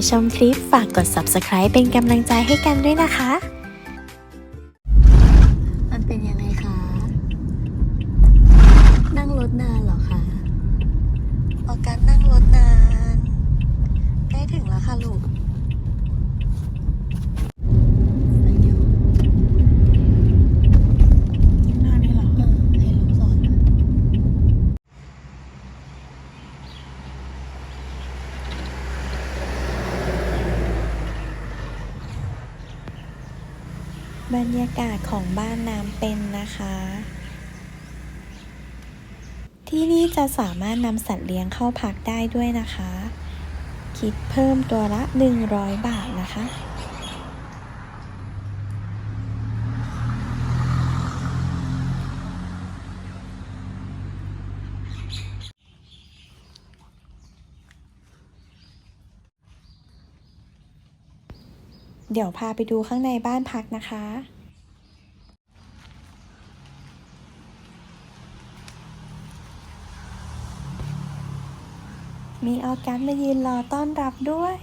ไปชมคลิปฝากกด subscribe เป็นกำลังใจให้กันด้วยนะคะ มันเป็นยังไงคะ นั่งรถนานเหรอคะออการนั่งรถนาน ใกล้ถึงแล้วค่ะลูกอันเดียว หน้านี่เหรอ เออให้ลูกสอน บรรยากาศของบ้านน้ำเป็นนะคะ ที่นี่จะสามารถนำสัตว์เลี้ยงเข้าพักได้ด้วยนะคะ คิดเพิ่มตัวละ 100 บาทนะคะเดี๋ยวพาไปดูข้างในบ้านพักนะคะ มีออกัสมายืนรอต้อนรับด้วย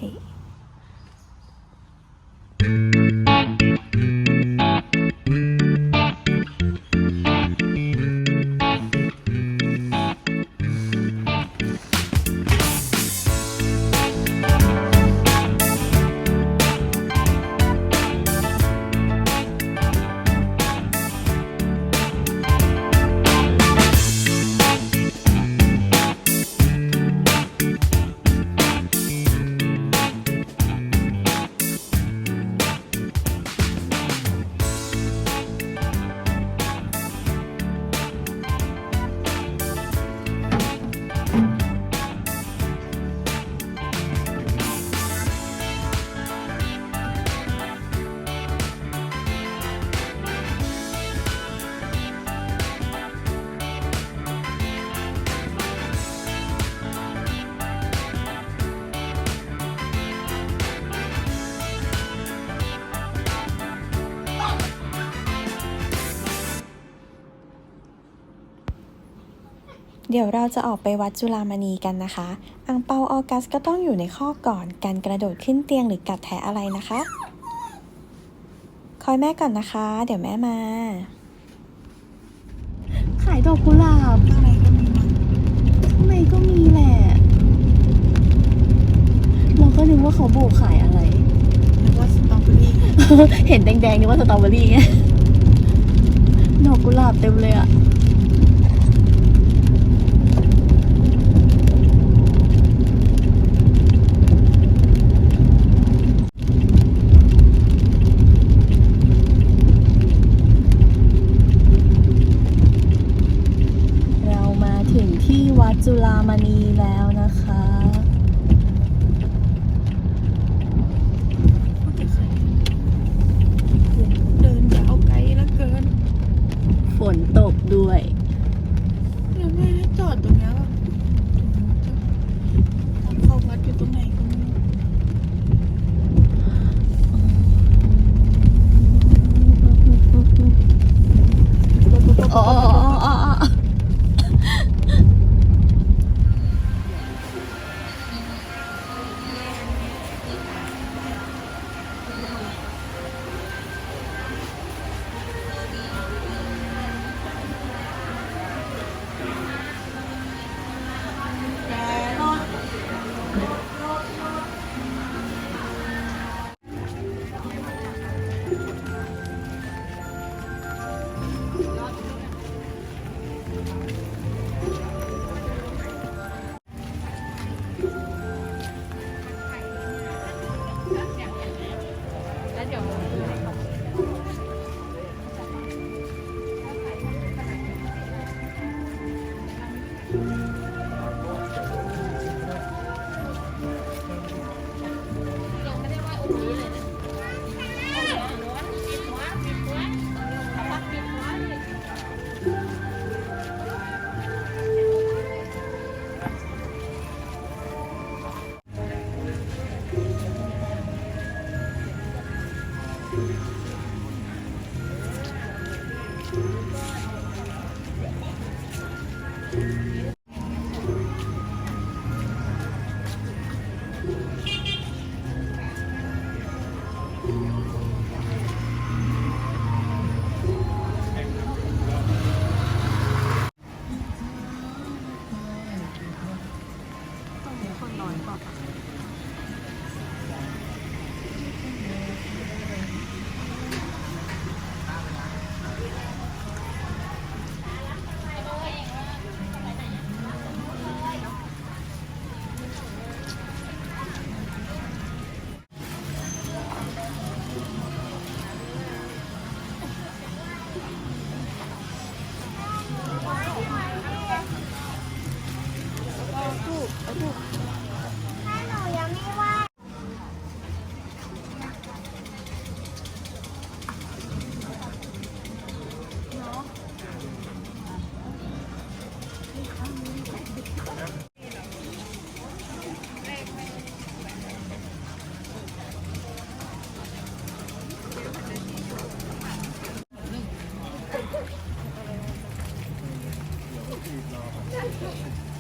เดี๋ยวเราจะออกไปวัดจุฬามณีกันนะคะ อังเปาออกัสก็ต้องอยู่ในข้อก่อนการกระโดดขึ้นเตียงหรือกัดแทะอะไรนะคะ คอยแม่ก่อนนะคะ เดี๋ยวแม่มา ขายดอกกุหลาบข้างในก็มีมั้งข้างในก็มีแหละ เราก็นึกว่าเขาโบกขายอะไร นึกว่าสตรอเบอรี่ เห็นแดงๆนึกว่าสตรอเบอรี่ไง ดอกกุหลาบเต็มเลยอะเรามาถึงที่วัด จุฬามณีแล้วนะคะ เดินยาวไกลแล้วเกิน ฝนตกด้วย ยังไม่ได้ว่าองค์นี้เลยนะเอาหัวหัวปิดหัวปิดหัวเอาปากปิดหัวเลย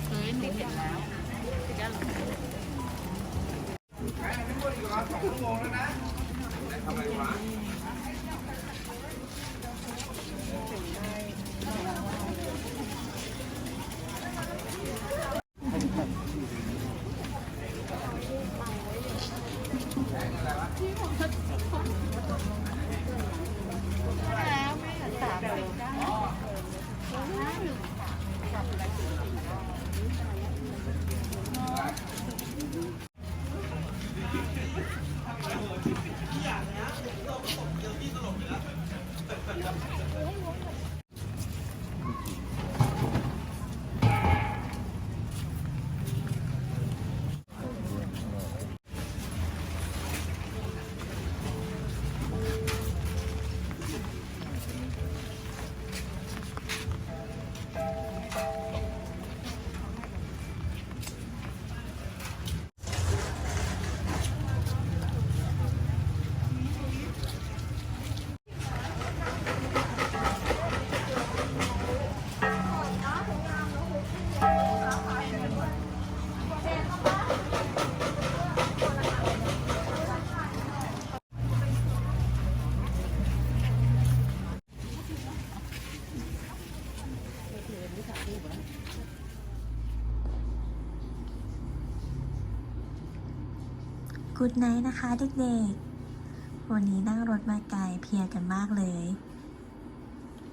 เคยหนูเห็นแล้ว 감사합니다. กูดไนท์นะคะเด็กๆ วันนี้นั่งรถมาไกลเพลียกันมากเลย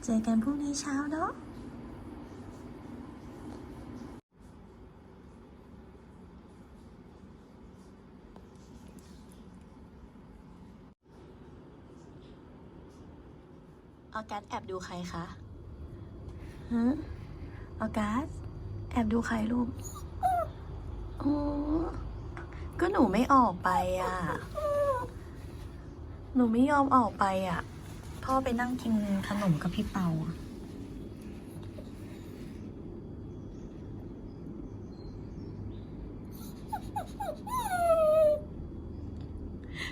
เจอกันพรุ่งนี้เช้าเนาะออกัสแอบดูใครคะฮะออกัสแอบดูใครลูกโอ้ ก็หนูไม่ออกไปอะ หนูไม่ยอมออกไปอะ พ่อไปนั่งกินขนมกับพี่เปาอะ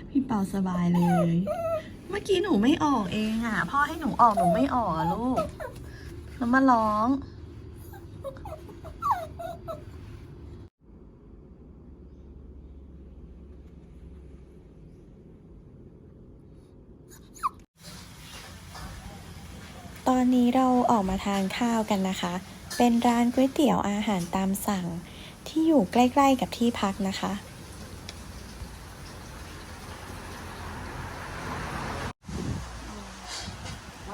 พี่เปาสบายเลย เมื่อกี้หนูไม่ออกเองอะ พ่อให้หนูออกหนูไม่ออกอะลูก แล้วมาร้อง อนนี้เราออกมาทานข้าวกันนะคะ เป็นร้านก๋วยเตี๋ยวอาหารตามสั่ง ที่อยู่ใกล้ ๆ กับที่พักนะคะ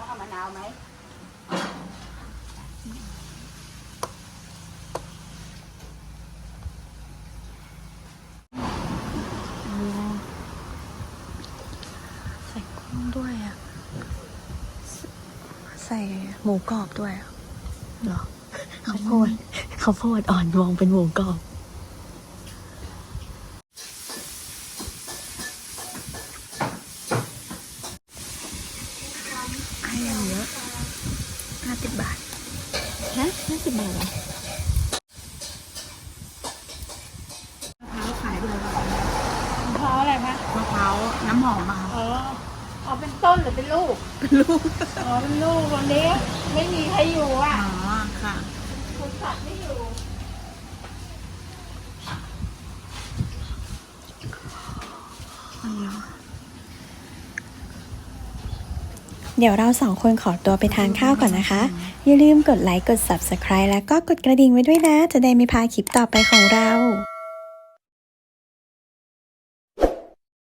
เอามะนาวไหมใส่กุ้งด้วยอะ ใส่หมูกรอบด้วยอะเหรอข้าวโพดข้าวโพดอ่อนมองเป็นหมูกรอบให้อย่างเยอะห้าสิบบาทฮะห้าสิบบาทเหรอมะพร้าวขายไปเลยมะพร้าวอะไรคะมะพร้าวน้ำหอมมาอ๋ อเอาเป็นต้นหรือเป็นลูก เป็นลูก อ๋อเป็นลูกวันนี้ ไม่มีใครอยู่อ๋อะอค่ะคนตัดไม่อยู่ เดี๋ยวเราสองคนขอตัวไปทานข้าวก่อนนะคะ อย่าลืมกดไลค์ กด Subscribe แล้วก็กดกระดิ่งไว้ด้วยนะ จะได้ไม่พลาดคลิปต่อไปของเรา